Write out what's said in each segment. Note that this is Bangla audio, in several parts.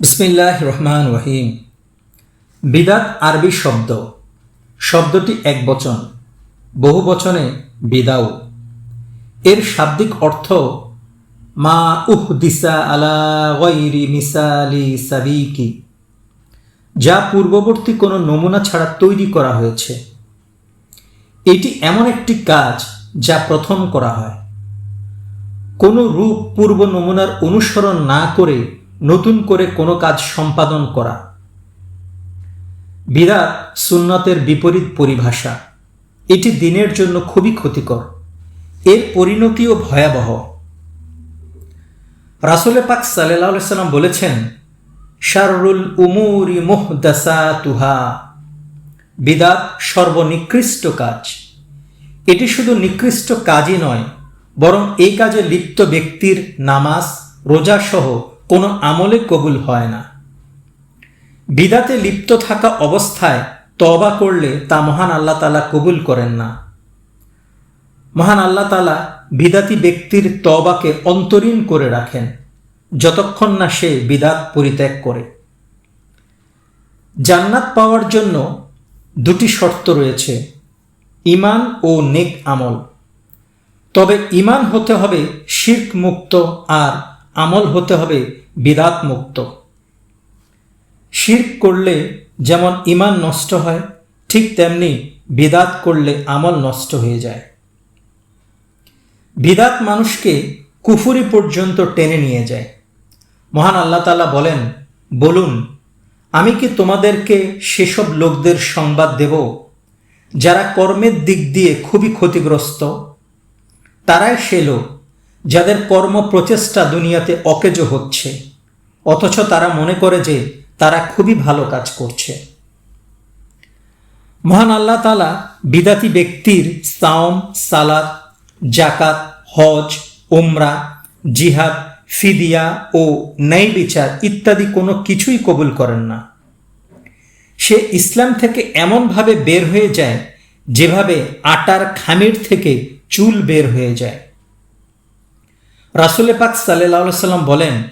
বিসমিল্লাহ রহমান রহিম বিদাত আরবি শব্দ। শব্দটি এক বচন, বহু বচনে বিদাউ। এর শাব্দিক অর্থ, মা উহ দিসা আলা মিসালি সাবিকি, যা পূর্ববর্তী কোনো নমুনা ছাড়া তৈরি করা হয়েছে। এটি এমন একটি কাজ যা প্রথম করা হয়। কোনো রূপ পূর্ব নমুনার অনুসরণ না করে নতুন করে কোনো কাজ সম্পাদন করা। বিরাট সুন্নতের বিপরীত পরিভাষা। এটি দিনের জন্য খুবই ক্ষতিকর। এর পরিণতিও ভয়াবহ। রাসুলে পাক সাল্লাহ সাল্লাম বলেছেন শারুল উমুরি মোহদাসা তুহা বিদাত সর্বনিকৃষ্ট কাজ। এটি শুধু নিকৃষ্ট কাজই নয়, বরং এই কাজে লিপ্ত ব্যক্তির নামাজ রোজা সহ কোনো আমলে কবুল হয় না। বিদাতে লিপ্ত থাকা অবস্থায় তবা করলে তা মহান আল্লাহ তালা কবুল করেন না। মহান আল্লাহ তালা বিদাতি ব্যক্তির তবাকে অন্তরীণ করে রাখেন, যতক্ষণ না সে বিদাত পরিত্যাগ করে। জান্নাত পাওয়ার জন্য দুটি শর্ত রয়েছে ইমান ও নেক আমল। তবে ইমান হতে হবে শির্ক মুক্ত আর আমল হতে হবে বিদাত মুক্ত। শির্ক করলে যেমন ইমান নষ্ট হয়, ঠিক তেমনি বিদাত করলে আমল নষ্ট হয়ে যায়। বিদাত মানুষকে কুফুরি পর্যন্ত টেনে নিয়ে যায়। মহান আল্লাহ তালা বলেন, বলুন, আমি কি তোমাদেরকে সেসব লোকদের সংবাদ দেব, যারা কর্মের দিক দিয়ে খুবই ক্ষতিগ্রস্ত? তারাই সে লোক যাদের কর্ম প্রচেষ্টা দুনিয়াতে অকেজ হচ্ছে, অথচ তারা মনে করে যে তারা খুবই ভালো কাজ করছে। মহান আল্লাহ তালা বিদাতি ব্যক্তির সাওম, সালাত জাকাত হজ ওমরা জিহাদ, ফিদিয়া ও ন্যায় বিচার ইত্যাদি কোনো কিছুই কবুল করেন না। সে ইসলাম থেকে এমনভাবে বের হয়ে যায় যেভাবে আটার খামির থেকে চুল বের হয়ে যায়। রাসুলে পাক সাল্লাহ সাল্লাম বলেন,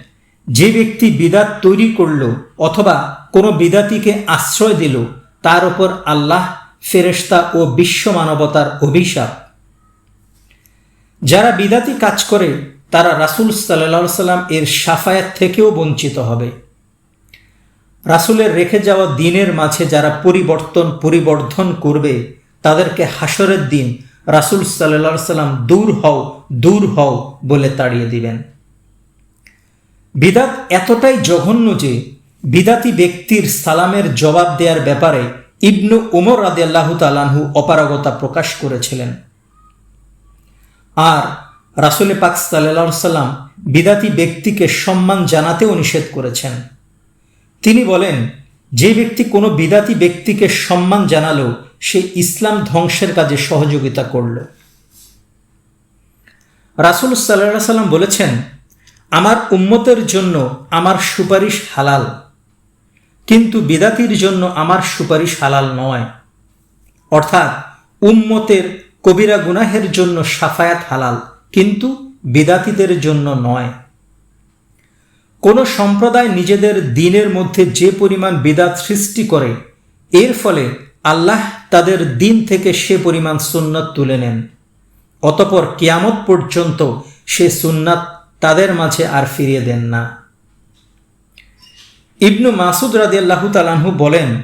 যে ব্যক্তি বিদাত তৈরি করল অথবা কোনো বিদাতিকে আশ্রয় দিল, তার উপর আল্লাহ ফেরেস্তা ও বিশ্ব মানবতার অভিশাপ। যারা বিদাতি কাজ করে, তারা রাসুল সাল্লা সাল্লাম এর সাফায়াত থেকেও বঞ্চিত হবে। রাসুলের রেখে যাওয়া দিনের মাঝে যারা পরিবর্তন পরিবর্ধন করবে, তাদেরকে হাসরের দিন রাসুল সাল্লা সাল্লাম দূর হও দূর হও বলে তাড়িয়ে দিবেন। বিদাত এতটাই জঘন্য যে বিদাতি ব্যক্তির সালামের জবাব দেওয়ার ব্যাপারে ইবনু উমর রাদে আল্লাহ তালাহু অপারগতা প্রকাশ করেছিলেন। আর রাসুল পাক সাল্লা সাল্লাম বিদাতি ব্যক্তিকে সম্মান জানাতেও নিষেধ করেছেন। তিনি বলেন, যে ব্যক্তি কোনো বিদাতি ব্যক্তিকে সম্মান জানালো সে ইসলাম ধ্বংসের কাজে সহযোগিতা করল। রাসুল সাল্লাহ সাল্লাম বলেছেন, আমার উম্মতের জন্য আমার সুপারিশ হালাল, কিন্তু বিদাতির জন্য আমার সুপারিশ হালাল নয়। অর্থাৎ উম্মতের কবিরা গুনাহের জন্য সাফায়াত হালাল, কিন্তু বিদাতিদের জন্য নয়। কোনো সম্প্রদায় নিজেদের দিনের মধ্যে যে পরিমাণ বিদাত সৃষ্টি করে, এর ফলে আল্লাহ তাদের দিন থেকে সে পরিমাণ সুন্নত তুলে নেন। অতপর কিয়ামত পর্যন্ত সে সুন্নাত তাদের মাঝে আর ফিরিয়ে দেন না। ইবনু মাসুদ রাদিয়াল্লাহু তালাহু বলেন,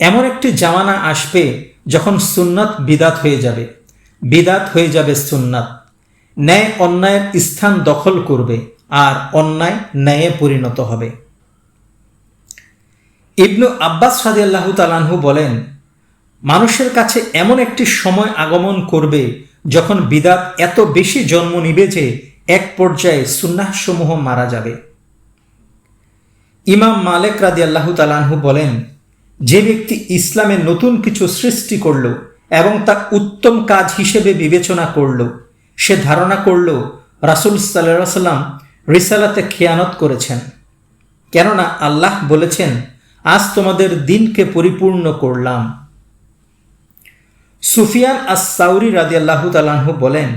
এমন একটি জামানা আসবে যখন সুন্নাত বিদাত হয়ে যাবে। বিদাত হয়ে যাবে সুন্নাত। ন্যায় অন্যায়ের স্থান দখল করবে আর অন্যায় ন্যায়ে পরিণত হবে। ইবনু আব্বাস সাদিয়াল্লাহু তালাহু বলেন মানুষের কাছে এমন একটি সময় আগমন করবে যখন বিদাত এত বেশি জন্ম নিবে যে এক পর্যায়ে সুন্নাহসমূহ মারা যাবে। ইমাম মালেক রাদি আল্লাহ তালাহু বলেন, যে ব্যক্তি ইসলামে নতুন কিছু সৃষ্টি করল এবং তা উত্তম কাজ হিসেবে বিবেচনা করল, সে ধারণা করল রাসুল সাল্লাম রিসালাতে খেয়ানত করেছেন। কেননা আল্লাহ বলেছেন, আজ তোমাদের দিনকে পরিপূর্ণ করলাম। সুফিয়ান আস সাউরি রাদি আল্লাহ তালাহু বলেন,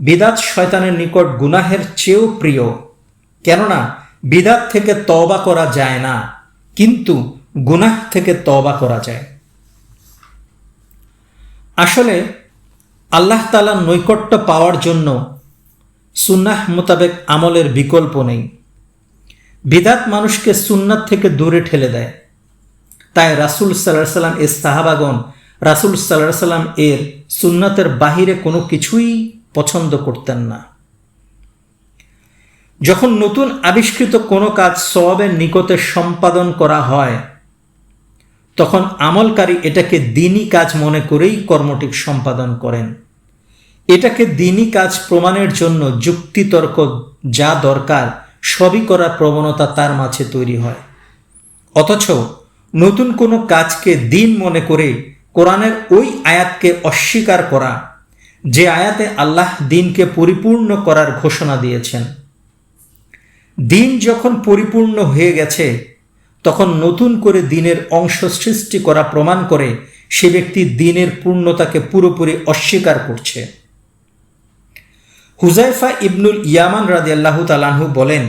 বিদাত শয়তানের নিকট গুনাহের চেয়েও প্রিয়। কেননা, বিদাত থেকে তবা করা যায় না, কিন্তু গুনাহ থেকে তবা করা যায়। আসলে, আল্লাহ তালার নৈকট্য পাওয়ার জন্য সুন্নাহ মোতাবেক আমলের বিকল্প নেই। বিদাত মানুষকে সুন্নাত থেকে দূরে ঠেলে দেয়। তাই রাসুল সাল্লাহ সাল্লাম এর সাহাবাগন রাসুল সাল্লাহ সাল্লাম এর সুন্নাতের বাহিরে কোনো কিছুই পছন্দ করতেন না। যখন নতুন আবিষ্কৃত কোনো কাজ সবাবের নিকটে সম্পাদন করা হয়, তখন আমলকারী এটাকে দিনই কাজ মনে করেই কর্মটি সম্পাদন করেন। এটাকে দিনই কাজ প্রমাণের জন্য যুক্তিতর্ক যা দরকার সবই করার প্রবণতা তার মাঝে তৈরি হয়। অথচ নতুন কোনো কাজকে দিন মনে করে কোরআনের ওই আয়াতকে অস্বীকার করা, যে আয়াতে আল্লাহ দিনকে পরিপূর্ণ করার ঘোষণা দিয়েছেন। দিন যখন পরিপূর্ণ হয়ে গেছে, তখন নতুন করে দিনের অংশ সৃষ্টি করা প্রমাণ করে সে ব্যক্তি দিনের পূর্ণতাকে পুরোপুরি অস্বীকার করছে। হুজাইফা ইবনুল ইয়ামান রাজি আল্লাহ তালাহু বলেন,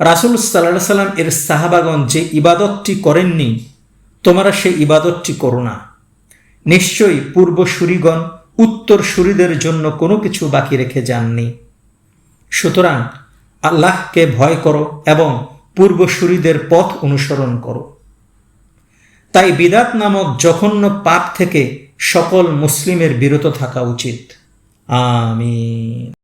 রাসুল সাল্লাহ সাল্লাম এর সাহাবাগন যে ইবাদতটি করেননি, তোমরা সেই ইবাদতটি করো না। নিশ্চয়ই পূর্বসূরিগণ উত্তর সুরীদের জন্য কোনো কিছু বাকি রেখে যাননি। সুতরাং আল্লাহকে ভয় করো এবং পূর্বসূরীদের পথ অনুসরণ করো। তাই বিদাত নামক জঘন্য পাপ থেকে সকল মুসলিমের বিরত থাকা উচিত। আমিন।